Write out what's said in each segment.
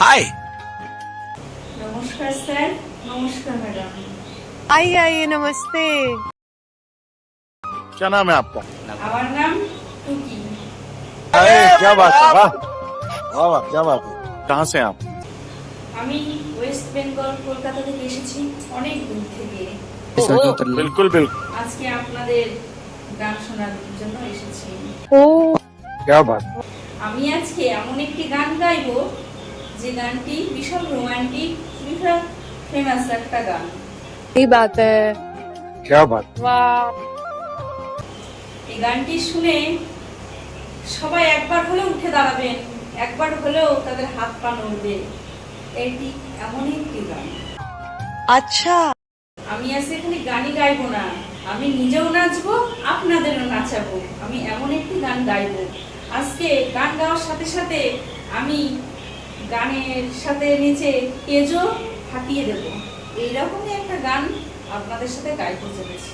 हाय নমস্কার স্যার নমস্কার ম্যাডাম आइए आइए नमस्ते क्या नाम है आपका আমার নাম টুকি अरे क्या बात है वाह वाह वाह क्या बात है कहाँ से हैं आप আমি ওয়েস্ট বেঙ্গল কলকাতা থেকে এসেছি অনেক দূর থেকে बिल्कुल बिल्कुल আজকে আপনাদের গান শোনার জন্য এসেছি ओ क्या बात আমি আজকে এমন একটি গান গাইবো যে গানটি ভীষণ রোমান্টিক ভীষণ ফেমাস একটা গান सही बात है क्या बात वाह এই গানটি শুনে সবাই একবার হলেও উঠে দাঁড়াবেন একবার হলেও তাদের হাত পা নড়বে এটি এমনই একটি গান अच्छा আমি আজকে খালি গানই গাইবো না আমি নিজেও নাচবো আপনাদেরও নাচাবো আমি এমন একটি গান গাইবো আজকে গান গাওয়ার সাথে সাথে আমি গানের সাথে নিচে কেজো হাতিয়ে দেব। এইরকমই একটা গান আপনাদের সাথে গাইতে চলেছি।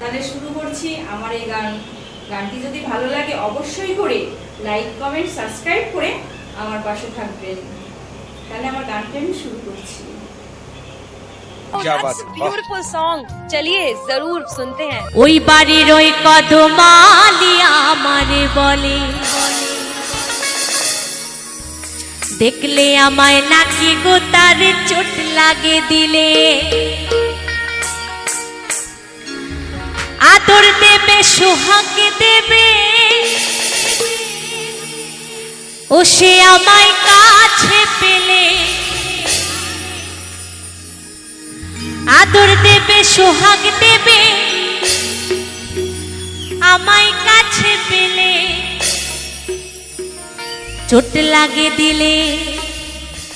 তাহলে শুরু করছি। আমার এই গান গানটি যদি ভালো লাগে অবশ্যই করে লাইক কমেন্ট সাবস্ক্রাইব করে আমার পাশে থাকবেন। তাহলে আমার গানটি আমি শুরু করছি। ब्यूटीफुल सॉन्ग चलिए जरूर सुनते हैं ওই বাড়ির ওই কদমালি আমারে বলে দেখলে আমায় নাকি গো তার চোট লাগে দিলে আদর দেবে সোহাগ দেবে ও সে আমায় কাছে সোহাগ দেবে, আমায় কাছে পেলে। চোট লাগে দিলে,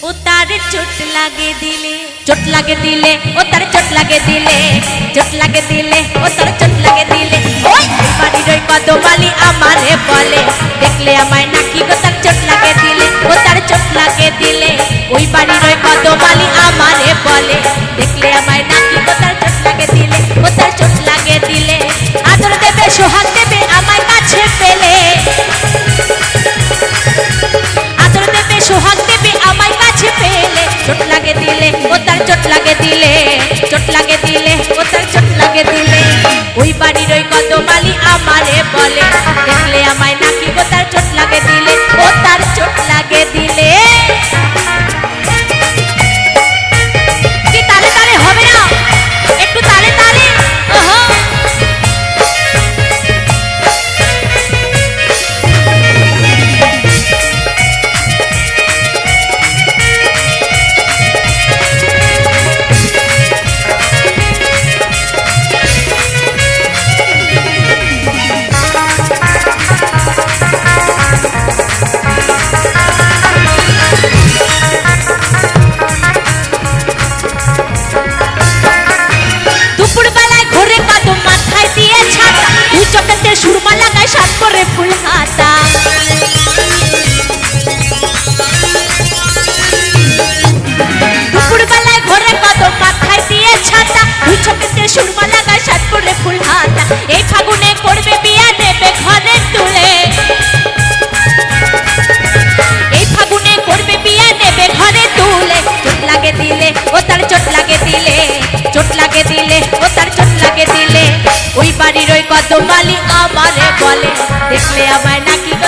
ও তার চোট লাগে দিলে। চোট লাগে দিলে, ও তার চোট লাগে দিলে। চোট লাগে দিলে, ও তার চোট লাগে দিলে। ওই বাড়ির ওই কদমালি আমারে বলে, দেখলে আমায় নাকি চোট লাগে দিলে। ওই বাড়ির ওই কদমালি বাড়ির ওই কদমালি আমারে বলে দেখলে আমায় নাকি ও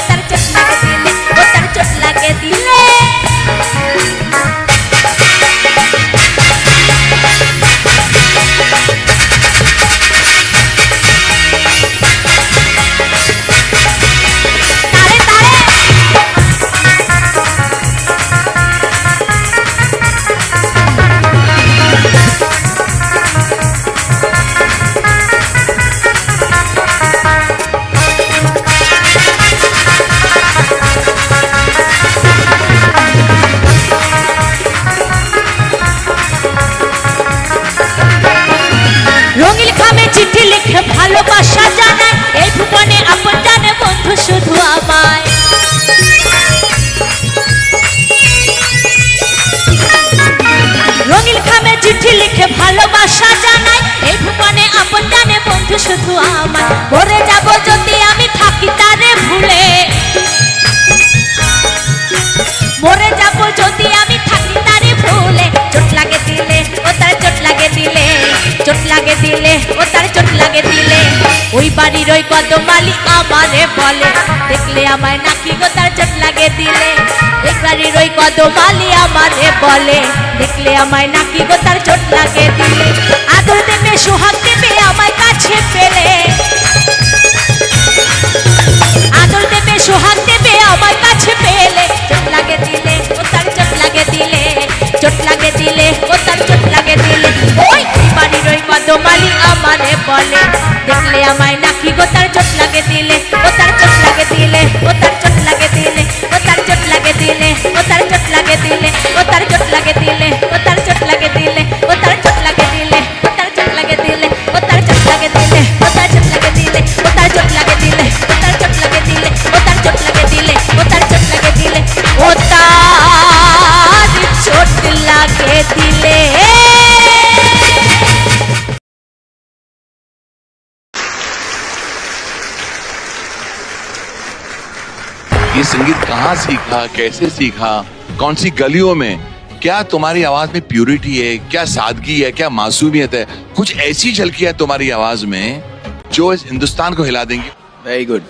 আমারে বলে, দেখলে আমায় নাকি গো তার চোট লাগে দিলে? বাড়ির ওই কদমালি আমারে বলে, দেখলে আমায় নাকি গো তার চোট লাগে দিলে? আদর দেবে, সোহাগ দেবে, আমায় কাছে পেলে। আদর দেবে, সোহাগ দেবে আমার কাছে পেলে। চোট লাগে দিলে ও তার চোট লাগে দিলে। চোট লাগে দিলে ও তার চোট লাগে দিলে। ওই বাড়ির ওই কদমালি আমারে বলে। চোট লাগে দিলে ও তার कहाँ सीखा, कैसे सीखा, कौन सी गलियों में? क्या तुम्हारी आवाज़ में प्यूरिटी है? क्या सादगी है? क्या मासूमियत है? कुछ ऐसी झलकी है तुम्हारी आवाज़ में जो इस हिंदुस्तान को हिला देंगी। Very good.